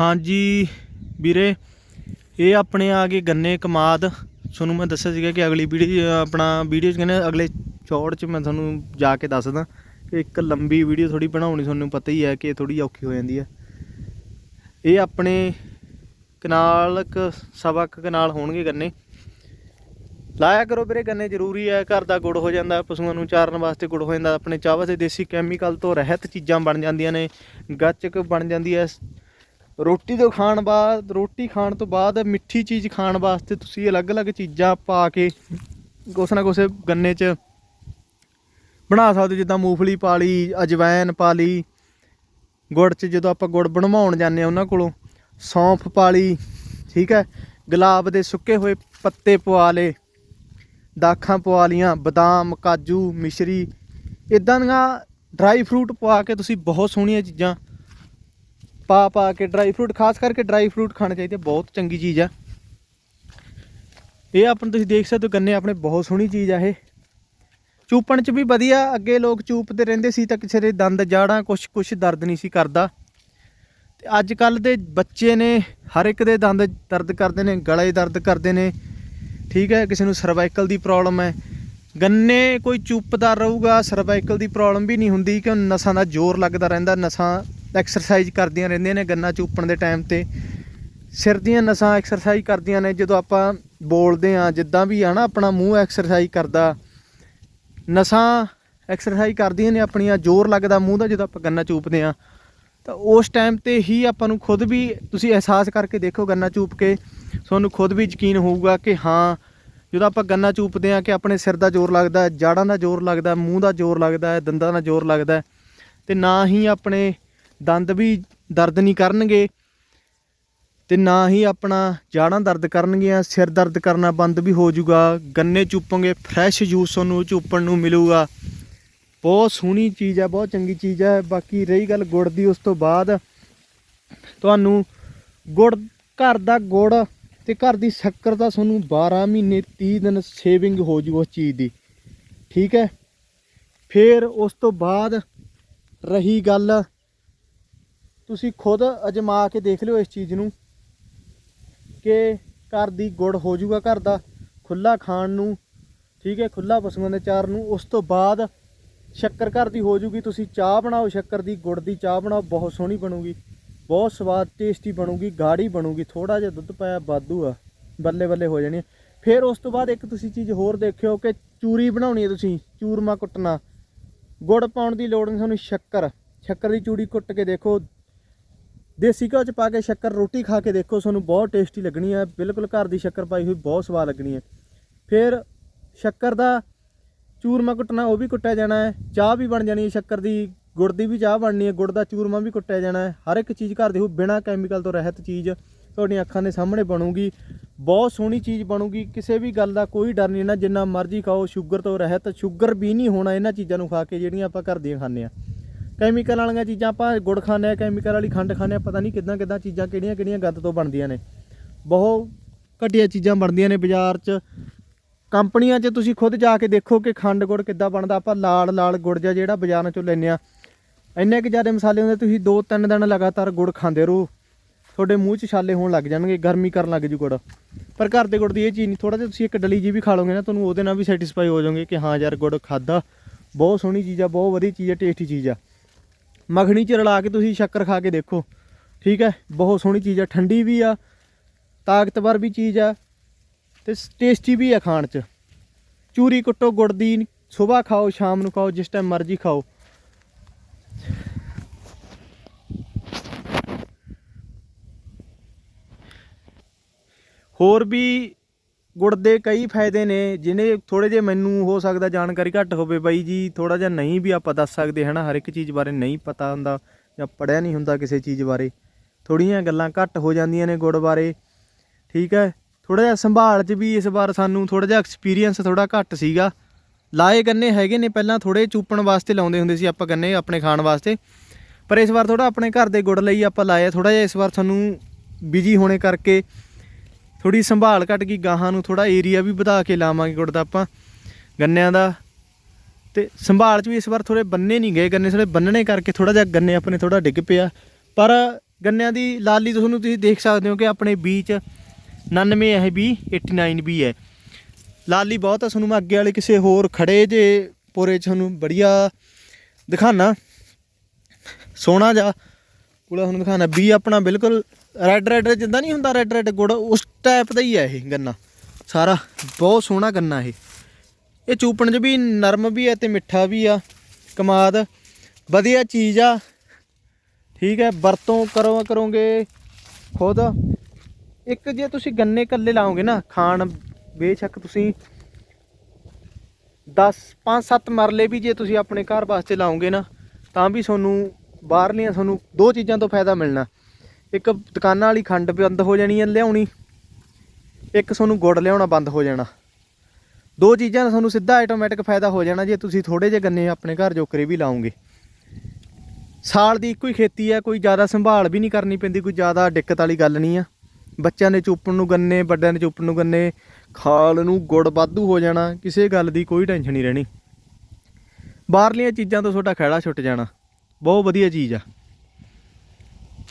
ਹਾਂਜੀ ਵੀਰੇ, ਇਹ ਆਪਣੇ ਆ ਗਏ ਗੰਨੇ ਕਮਾਦ। ਤੁਹਾਨੂੰ ਮੈਂ ਦੱਸਿਆ ਸੀਗਾ ਕਿ ਅਗਲੀ ਵੀਡੀਓ, ਆਪਣਾ ਵੀਡੀਓ ਚ ਕਹਿੰਦੇ ਅਗਲੇ ਚੌੜ ਚ ਮੈਂ ਤੁਹਾਨੂੰ ਜਾ ਕੇ ਦੱਸਦਾ। ਕਿ ਇੱਕ ਲੰਬੀ ਵੀਡੀਓ ਥੋੜੀ ਬਣਾਉਣੀ ਤੁਹਾਨੂੰ ਪਤਾ ਹੀ ਹੈ ਕਿ ਥੋੜੀ ਔਖੀ ਹੋ ਜਾਂਦੀ ਹੈ। ਇਹ ਆਪਣੇ ਕਨਾਲਕ ਸਬਕ ਕਨਾਲ ਹੋਣਗੇ ਗੰਨੇ। ਲਾਇਆ ਕਰੋ ਵੀਰੇ, ਗੰਨੇ ਜ਼ਰੂਰੀ ਹੈ, ਘਰ ਦਾ ਗੁੜ ਹੋ ਜਾਂਦਾ, ਪਸ਼ੂਆਂ ਨੂੰ ਚਾਰਨ ਵਾਸਤੇ ਗੁੜ ਹੋ ਜਾਂਦਾ, ਆਪਣੇ ਚਾਹ ਵਾਸਤੇ ਦੇਸੀ ਕੈਮੀਕਲ ਤੋਂ ਰਹਿਤ ਚੀਜ਼ਾਂ ਬਣ ਜਾਂਦੀਆਂ ਨੇ, ਗੱਚਕ ਬਣ ਜਾਂਦੀ ਹੈ ਰੋਟੀ ਤੋਂ ਖਾਣ ਬਾਅਦ ਰੋਟੀ ਖਾਣ ਤੋਂ ਬਾਅਦ ਮਿੱਠੀ ਚੀਜ਼ ਖਾਣ ਵਾਸਤੇ ਤੁਸੀਂ ਅਲੱਗ-ਅਲੱਗ ਚੀਜ਼ਾਂ ਪਾ ਕੇ ਕੁਛ ਨਾ ਕੁਛ ਗੰਨੇ 'ਚ ਬਣਾ ਸਕਦੇ ਹੋ, ਜਿੱਦਾਂ ਮੂੰਗਫਲੀ ਪਾ ਲਈ ਅਜਵਾਇਨ ਪਾ ਲਈ ਗੁੜ 'ਚ ਜਦੋਂ ਆਪਾਂ ਗੁੜ ਬਣਵਾਉਣ ਜਾਂਦੇ ਆ ਉਹਨਾਂ ਕੋਲੋਂ ਸੌਂਫ ਪਾ ਲਈ ਠੀਕ ਹੈ ਗੁਲਾਬ ਦੇ ਸੁੱਕੇ ਹੋਏ ਪੱਤੇ ਪਵਾ ਲਏ ਦਾਖਾਂ ਪਵਾ ਲੀਆਂ ਬਦਾਮ ਕਾਜੂ ਮਿਸ਼ਰੀ ਇਦਾਂ ਦੀਆਂ ਡਰਾਈ ਫਰੂਟ ਪਵਾ ਕੇ ਤੁਸੀਂ ਬਹੁਤ ਸੋਹਣੀਆਂ ਚੀਜ਼ਾਂ ਪਾ ਪਾ ਕੇ ਡਰਾਈ ਫਰੂਟ ਖਾਸ ਕਰਕੇ ਡਰਾਈ ਫਰੂਟ ਖਾਣੇ ਚਾਹੀਦੇ, ਬਹੁਤ ਚੰਗੀ ਚੀਜ਼ ਆ। ਇਹ ਆਪਾਂ ਤੁਸੀਂ ਦੇਖ ਸਕਦੇ ਹੋ ਗੰਨੇ ਆਪਣੇ ਬਹੁਤ ਸੋਹਣੀ ਚੀਜ਼ ਆ ਇਹ। ਚੂਪਣ ਚ ਵੀ ਵਧੀਆ, ਅੱਗੇ ਲੋਕ ਚੂਪਦੇ ਰਹਿੰਦੇ ਸੀ ਤਾਂ ਕਿਸੇ ਦੇ ਦੰਦ, ਜਾੜਾਂ ਕੁਛ ਕੁਛ ਦਰਦ ਨਹੀਂ ਸੀ ਕਰਦਾ। ਤੇ ਅੱਜ ਕੱਲ ਦੇ ਬੱਚੇ ਨੇ ਹਰ ਇੱਕ ਦੇ ਦੰਦ ਦਰਦ ਕਰਦੇ ਨੇ, ਗਲੇ ਦਰਦ ਕਰਦੇ ਨੇ। ਠੀਕ ਹੈ, ਕਿਸੇ ਨੂੰ ਸਰਵਾਈਕਲ ਦੀ ਪ੍ਰੋਬਲਮ ਹੈ। ਗੰਨੇ ਕੋਈ ਚੁੱਪਦਾ ਰਹੂਗਾ ਸਰਵਾਈਕਲ ਦੀ ਪ੍ਰੋਬਲਮ ਵੀ ਨਹੀਂ ਹੁੰਦੀ ਕਿ ਨਸਾਂ ਦਾ ਜ਼ੋਰ ਲੱਗਦਾ ਰਹਿੰਦਾ, ਨਸਾਂ ਐਕਸਰਸਾਈਜ਼ ਕਰਦੀਆਂ ਰਹਿੰਦੀਆਂ ਨੇ ਗੰਨਾ ਚੂਪਣ ਦੇ ਟਾਈਮ ਤੇ। ਸਿਰ ਦੀਆਂ ਨਸਾਂ ਐਕਸਰਸਾਈਜ਼ ਕਰਦੀਆਂ ਨੇ, ਜਦੋਂ ਆਪਾਂ ਬੋਲਦੇ ਆ ਜਿੱਦਾਂ ਵੀ ਆ ਨਾ, ਆਪਣਾ ਮੂੰਹ ਐਕਸਰਸਾਈਜ਼ ਕਰਦਾ। ਨਸਾਂ ਐਕਸਰਸਾਈਜ਼ ਕਰਦੀਆਂ ਨੇ ਆਪਣੀਆਂ, ਜ਼ੋਰ ਲੱਗਦਾ ਮੂੰਹ ਦਾ ਜਦੋਂ ਆਪਾਂ ਗੰਨਾ ਚੂਪਦੇ ਆ ਤਾਂ ਉਸ ਟਾਈਮ ਤੇ ਹੀ ਆਪਾਂ ਨੂੰ ਖੁਦ ਵੀ, ਤੁਸੀਂ ਅਹਿਸਾਸ ਕਰਕੇ ਦੇਖੋ ਗੰਨਾ ਚੂਪ ਕੇ, ਤੁਹਾਨੂੰ ਖੁਦ ਵੀ ਯਕੀਨ ਹੋਊਗਾ ਕਿ ਹਾਂ, ਜਦੋਂ ਆਪਾਂ ਗੰਨਾ ਚੂਪਦੇ ਆ ਕਿ ਆਪਣੇ ਸਿਰ ਦਾ ਜ਼ੋਰ ਲੱਗਦਾ, ਜਾੜਾਂ ਦਾ ਜ਼ੋਰ ਲੱਗਦਾ, ਮੂੰਹ ਦਾ ਜ਼ੋਰ ਲੱਗਦਾ, ਦੰਦਾਂ ਦਾ ਜ਼ੋਰ ਲੱਗਦਾ। ਹੈ ਤੇ ਨਾ ਹੀ ਆਪਣੇ ਦੰਦ ਵੀ ਦਰਦ ਨਹੀਂ ਕਰਨਗੇ ਤੇ ਨਾ ਹੀ ਆਪਣਾ ਜਾੜਾਂ ਦਰਦ ਕਰਨਗੀਆਂ, ਸਿਰ ਦਰਦ ਕਰਨਾ ਬੰਦ ਵੀ ਹੋ ਜਾਊਗਾ, ਗੰਨੇ ਚੂਪੋਗੇ ਫਰੈਸ਼ ਜੂਸ ਤੁਹਾਨੂੰ ਚੂਪਣ ਨੂੰ ਮਿਲੂਗਾ। ਬਹੁਤ ਸੋਹਣੀ ਚੀਜ਼ ਹੈ ਬਹੁਤ ਚੰਗੀ ਚੀਜ਼ ਹੈ ਬਾਕੀ ਰਹੀ ਗੱਲ ਗੁੜ ਦੀ, ਉਸ ਤੋਂ ਬਾਅਦ ਤੁਹਾਨੂੰ ਗੁੜ, ਘਰ ਦਾ ਗੁੜ ਤੇ ਘਰ ਦੀ ਸ਼ੱਕਰ ਦਾ ਤੁਹਾਨੂੰ 12 ਮਹੀਨੇ 30 ਦਿਨ ਸੇਵਿੰਗ ਹੋ ਜੂ ਉਸ ਚੀਜ਼ ਦੀ। ਠੀਕ ਹੈ? ਫਿਰ ਉਸ ਤੋਂ ਬਾਅਦ ਰਹੀ ਗੱਲ ਤੁਸੀਂ ਖੁਦ ਅਜਮਾ ਕੇ ਦੇਖ ਲਿਓ ਇਸ ਚੀਜ਼ ਨੂੰ ਕਿ ਘਰ ਦੀ ਗੁੜ ਹੋ ਜੂਗਾ ਘਰ ਦਾ ਖੁੱਲਾ ਖਾਣ ਨੂੰ, ਠੀਕ ਹੈ ਖੁੱਲਾ ਪਸ਼ੂਆਂ ਦੇ ਚਾਰ ਨੂੰ, ਉਸ ਤੋਂ ਬਾਅਦ ਸ਼ੱਕਰ ਘਰ ਦੀ ਹੋ ਜੂਗੀ ਤੁਸੀਂ ਚਾਹ ਬਣਾਓ, ਸ਼ੱਕਰ ਦੀ, ਗੁੜ ਦੀ ਚਾਹ ਬਣਾਓ, ਬਹੁਤ ਸੋਹਣੀ ਬਣੂਗੀ, ਬਹੁਤ ਸਵਾਦ ਟੇਸਟੀ ਬਣੂਗੀ, ਗਾੜੀ ਬਣੂਗੀ ਥੋੜਾ ਜਿਹਾ ਦੁੱਧ ਪਾਇਆ, ਵਾਧੂ ਆ, ਬੱਲੇ ਬੱਲੇ ਹੋ ਜਾਣੀ ਆ। ਫਿਰ ਉਸ ਤੋਂ ਬਾਅਦ ਇੱਕ ਤੁਸੀਂ ਚੀਜ਼ ਹੋਰ ਦੇਖਿਓ ਕਿ ਚੂਰੀ ਬਣਾਉਣੀ ਹੈ ਤੁਸੀਂ, ਚੂਰਮਾ ਕੁੱਟਣਾ ਗੁੜ ਪਾਉਣ ਦੀ ਲੋੜ ਨਹੀਂ, ਤੁਹਾਨੂੰ ਸ਼ੱਕਰ ਸ਼ੱਕਰ ਦੀ ਚੂੜੀ ਕੁੱਟ ਕੇ ਦੇਖੋ ਦੇਸੀ ਘਿਓ ਚ ਪਾ ਕੇ ਸ਼ੱਕਰ ਰੋਟੀ ਖਾ ਕੇ ਦੇਖੋ, ਤੁਹਾਨੂੰ ਬਹੁਤ ਟੇਸਟੀ ਲੱਗਣੀ ਹੈ ਬਿਲਕੁਲ ਘਰ ਦੀ ਸ਼ੱਕਰ ਪਾਈ ਹੋਈ ਬਹੁਤ ਸਵਾਦ ਲੱਗਣੀ ਹੈ ਫਿਰ ਸ਼ੱਕਰ ਦਾ ਚੂਰਮਾ ਕੁੱਟਣਾ, ਉਹ ਵੀ ਕੁੱਟਿਆ ਜਾਣਾ ਹੈ। ਚਾਹ ਵੀ ਬਣ ਜਾਣੀ ਹੈ ਸ਼ੱਕਰ ਦੀ, ਗੁੜ ਦੀ ਵੀ ਚਾਹ ਬਣਨੀ ਹੈ। ਗੁੜ ਦਾ ਚੂਰਮਾ ਵੀ ਕੁੱਟਿਆ ਜਾਣਾ ਹੈ। ਹਰ ਇੱਕ ਚੀਜ਼ ਘਰ ਦੇ ਹੋ ਬਿਨਾ ਕੈਮੀਕਲ ਤੋਂ ਰਹਿਤ ਚੀਜ਼ ਤੁਹਾਡੀਆਂ ਅੱਖਾਂ ਦੇ ਸਾਹਮਣੇ ਬਣੂਗੀ। ਬਹੁਤ ਸੋਹਣੀ ਚੀਜ਼ ਬਣੂਗੀ। ਕਿਸੇ ਵੀ ਗੱਲ ਦਾ ਕੋਈ ਡਰ ਨਹੀਂ ਨਾ ਜਿੰਨਾ ਮਰਜ਼ੀ ਖਾਓ, ਸ਼ੂਗਰ ਤੋਂ ਰਹਿਤ, ਸ਼ੂਗਰ ਵੀ ਨਹੀਂ ਹੋਣਾ ਇਹਨਾਂ ਚੀਜ਼ਾਂ ਨੂੰ ਖਾ ਕੇ ਜਿਹੜੀਆਂ ਆਪਾਂ ਘਰ ਦੀਆਂ ਖਾਂਦੇ ਆ ਕੈਮੀਕਲ ਵਾਲੀਆਂ ਚੀਜ਼ਾਂ ਆਪਾਂ ਗੁੜ ਖਾਂਦੇ ਆ ਕੈਮੀਕਲ ਵਾਲੀ ਖੰਡ ਖਾਂਦੇ ਆ ਪਤਾ ਨਹੀਂ ਕਿੱਦਾਂ ਕਿੱਦਾਂ ਚੀਜ਼ਾਂ ਕਿਹੜੀਆਂ ਕਿਹੜੀਆਂ ਗੰਦ ਤੋਂ ਬਣਦੀਆਂ ਨੇ। ਬਹੁਤ ਘਟੀਆ ਚੀਜ਼ਾਂ ਬਣਦੀਆਂ ਨੇ ਬਾਜ਼ਾਰ 'ਚ। ਕੰਪਨੀਆਂ 'ਚ ਤੁਸੀਂ ਖੁਦ ਜਾ ਕੇ ਦੇਖੋ ਕਿ ਖੰਡ ਗੁੜ ਕਿੱਦਾਂ ਬਣਦਾ। ਆਪਾਂ ਲਾਲ ਲਾਲ ਗੁੜ ਜਿਹਾ ਜਿਹੜਾ ਬਾਜ਼ਾਰਾਂ 'ਚੋਂ ਲੈਂਦੇ ਆ ਇੰਨੇ ਕਿ ਜ਼ਿਆਦਾ ਮਸਾਲੇ ਹੁੰਦੇ, ਤੁਸੀਂ 2-3 ਦਿਨ ਲਗਾਤਾਰ ਗੁੜ ਖਾਂਦੇ ਰਹੋ। ਤੁਹਾਡੇ ਮੂੰਹ 'ਚ ਛਾਲੇ ਹੋਣ ਲੱਗ ਜਾਣਗੇ, ਗਰਮੀ ਕਰਨ ਲੱਗ ਜੂ ਗੁੜ। ਪਰ ਘਰ ਦੇ ਗੁੜ ਦੀ ਇਹ ਚੀਜ਼ ਨਹੀਂ ਥੋੜਾ ਜਿਹਾ ਤੁਸੀਂ ਇੱਕ ਡਲੀ ਜੀ ਵੀ ਖਾ ਲਓਗੇ ਨਾ, ਤੁਹਾਨੂੰ ਉਹਦੇ ਨਾਲ ਵੀ ਸੈਟੀਸਫਾਈ ਹੋ ਜਾਓਗੇ ਕਿ ਹਾਂ ਯਾਰ ਗੁੜ ਖਾਦਾ ਬਹੁਤ ਸੋਹਣੀ ਚੀਜ਼ ਆ, ਬਹੁਤ ਵਧੀਆ ਚੀਜ਼ ਆ ਟੇਸਟੀ ਚੀਜ਼ ਆ। ਮੱਖਣੀ 'ਚ ਰਲਾ ਕੇ ਤੁਸੀਂ ਸ਼ੱਕਰ ਖਾ ਕੇ ਦੇਖੋ। ਠੀਕ ਹੈ? ਬਹੁਤ ਸੋਹਣੀ ਚੀਜ਼ ਆ ਠੰਡੀ ਵੀ ਆ, ਤਾਕਤਵਰ ਵੀ ਚੀਜ਼ ਆ ਤੇ ਟੇਸਟੀ ਵੀ ਆ ਖਾਣ 'ਚ। ਚੂਰੀ ਕੁੱਟੋ, ਗੁੜ ਦੀ ਸਵੇਰ ਖਾਓ, ਸ਼ਾਮ ਨੂੰ ਖਾਓ, ਜਿਸ ਟਾਈਮ ਮਰਜ਼ੀ ਖਾਓ। ਹੋਰ ਵੀ ਗੁੜ ਦੇ ਕਈ ਫਾਇਦੇ ਨੇ ਜਿਹਨੇ ਥੋੜੇ ਜੇ ਮੈਨੂੰ ਹੋ ਸਕਦਾ ਜਾਣਕਾਰੀ ਘੱਟ ਹੋਵੇ ਬਾਈ ਜੀ ਥੋੜਾ ਜਿਹਾ ਨਹੀਂ ਵੀ ਆਪਾਂ ਦੱਸ ਸਕਦੇ, ਹਨਾ, ਹਰ ਇੱਕ ਚੀਜ਼ ਬਾਰੇ ਨਹੀਂ ਪਤਾ ਹੁੰਦਾ ਜਾਂ ਪੜਿਆ ਨਹੀਂ ਹੁੰਦਾ ਕਿਸੇ ਚੀਜ਼ ਬਾਰੇ। ਥੋੜੀਆਂ ਗੱਲਾਂ ਘੱਟ ਹੋ ਜਾਂਦੀਆਂ ਨੇ ਗੁੜ ਬਾਰੇ, ਠੀਕ ਹੈ? ਥੋੜਾ ਜਿਹਾ ਸੰਭਾਲ 'ਚ ਵੀ ਇਸ ਵਾਰ ਸਾਨੂੰ ਥੋੜਾ ਜਿਹਾ ਐਕਸਪੀਰੀਅੰਸ ਥੋੜਾ ਘੱਟ ਸੀਗਾ। ਲਾਏ ਗੰਨੇ ਹੈਗੇ ਨੇ, ਪਹਿਲਾਂ ਥੋੜੇ ਚੂਪਣ ਵਾਸਤੇ ਲਾਉਂਦੇ ਹੁੰਦੇ ਸੀ ਆਪਾਂ ਗੰਨੇ ਆਪਣੇ ਖਾਣ ਵਾਸਤੇ। ਪਰ ਇਸ ਵਾਰ ਥੋੜਾ ਆਪਣੇ ਘਰ ਦੇ ਗੁੜ ਲਈ ਆਪਾਂ ਲਾਇਆ ਥੋੜਾ ਜਿਹਾ ਇਸ ਵਾਰ ਸਾਨੂੰ ਬਿਜ਼ੀ ਹੋਣੇ ਕਰਕੇ ਥੋੜੀ ਸੰਭਾਲ ਘਟ ਗਈ, ਗਾਹਾਂ ਨੂੰ ਥੋੜਾ ਏਰੀਆ ਵੀ ਵਧਾ ਕੇ ਲਾਵਾਂਗੇ ਗੁੜ ਦਾ ਆਪਾਂ, ਗੰਨਿਆਂ ਦਾ। ਤੇ ਸੰਭਾਲ ਚ ਵੀ ਇਸ ਵਾਰ ਥੋੜੇ ਬੰਨੇ ਨਹੀਂ ਗਏ, ਗੰਨੇ ਥੋੜੇ ਬੰਨਣੇ ਕਰਕੇ ਥੋੜਾ ਜਿਹਾ ਗੰਨੇ ਆਪਣੇ ਥੋੜਾ ਡਿੱਗ ਪਿਆ। ਪਰ ਗੰਨਿਆਂ ਦੀ ਲਾਲੀ ਤੁਹਾਨੂੰ ਤੁਸੀਂ ਦੇਖ ਸਕਦੇ ਹੋ ਕਿ ਆਪਣੇ ਬੀਚ 99 ਹੈ ਵੀ 89 ਵੀ ਹੈ। ਲਾਲੀ ਬਹੁਤ ਆ, ਤੁਹਾਨੂੰ ਮੈਂ ਅੱਗੇ ਵਾਲੇ ਕਿਸੇ ਹੋਰ ਖੜੇ ਜੇ ਪੋਰੇ ਚ ਤੁਹਾਨੂੰ ਬੜੀਆ ਦਿਖਾਣਾ ਸੋਹਣਾ ਜਾ ਪੂਰਾ ਤੁਹਾਨੂੰ ਦਿਖਾਣਾ ਵੀ ਆਪਣਾ ਬਿਲਕੁਲ ਰੈੱਡ ਰੈੱਡ ਜਿੱਦਾਂ ਨਹੀਂ ਹੁੰਦਾ ਰੈੱਡ ਰੈੱਡ ਗੁੜ, ਉਸ ਟਾਈਪ ਦਾ ਹੀ ਹੈ ਇਹ ਗੰਨਾ। ਸਾਰਾ, ਬਹੁਤ ਸੋਹਣਾ ਗੰਨਾ ਇਹ। ਇਹ ਚੂਪਣ 'ਚ ਵੀ ਨਰਮ ਵੀ ਹੈ ਤੇ ਮਿੱਠਾ ਵੀ ਆ, ਕਮਾਦ। ਵਧੀਆ ਚੀਜ਼ ਆ। ਠੀਕ ਹੈ ਵਰਤੋਂ ਕਰੋ, ਕਰੋਗੇ ਖੁਦ। ਇੱਕ ਜੇ ਤੁਸੀਂ ਗੰਨੇ ਕੱਲੇ ਲਾਓਗੇ ਨਾ, ਖਾਣ ਬੇਸ਼ੱਕ ਤੁਸੀਂ 10 5 7 ਮਰਲੇ ਵੀ ਜੇ ਤੁਸੀਂ ਆਪਣੇ ਘਰ ਵਾਸਤੇ ਲਾਓਗੇ ਨਾ, ਤਾਂ ਵੀ ਤੁਹਾਨੂੰ ਬਾਹਰਲੀਆਂ ਤੁਹਾਨੂੰ ਦੋ ਚੀਜ਼ਾਂ ਤੋਂ ਫਾਇਦਾ ਮਿਲਣਾ। ਇੱਕ ਦੁਕਾਨਾਂ ਵਾਲੀ ਖੰਡ ਬੰਦ ਹੋ ਜਾਣੀ ਹੈ ਲਿਆਉਣੀ, ਇੱਕ ਤੁਹਾਨੂੰ ਗੁੜ ਲਿਆਉਣਾ ਬੰਦ ਹੋ ਜਾਣਾ। ਦੋ ਚੀਜ਼ਾਂ ਦਾ ਤੁਹਾਨੂੰ ਸਿੱਧਾ ਆਟੋਮੈਟਿਕ ਫਾਇਦਾ ਹੋ ਜਾਣਾ ਜੇ ਤੁਸੀਂ ਥੋੜੇ ਜਿਹੇ ਗੰਨੇ ਆਪਣੇ ਘਰ ਜੋਕਰੇ ਵੀ ਲਾਓਗੇ। ਸਾਲ ਦੀ ਇੱਕੋ ਹੀ ਖੇਤੀ ਹੈ, ਕੋਈ ਜ਼ਿਆਦਾ ਸੰਭਾਲ ਵੀ ਨਹੀਂ ਕਰਨੀ ਪੈਂਦੀ, ਕੋਈ ਜ਼ਿਆਦਾ ਦਿੱਕਤ ਵਾਲੀ ਗੱਲ ਨਹੀਂ ਆ। ਬੱਚਿਆਂ ਨੇ ਚੁੱਪਣ ਨੂੰ ਗੰਨੇ, ਵੱਡਿਆਂ ਨੇ ਚੁੱਪਣ ਨੂੰ ਗੰਨੇ, ਖਾਲ ਨੂੰ ਗੁੜ ਵਾਧੂ ਹੋ ਜਾਣਾ, ਕਿਸੇ ਗੱਲ ਦੀ ਕੋਈ ਟੈਨਸ਼ਨ ਨਹੀਂ ਰਹਿਣੀ। ਬਾਹਰਲੀਆਂ ਚੀਜ਼ਾਂ ਤੋਂ ਤੁਹਾਡਾ ਖਹਿੜਾ ਛੁੱਟ ਜਾਣਾ। ਬਹੁਤ ਵਧੀਆ ਚੀਜ਼ ਆ।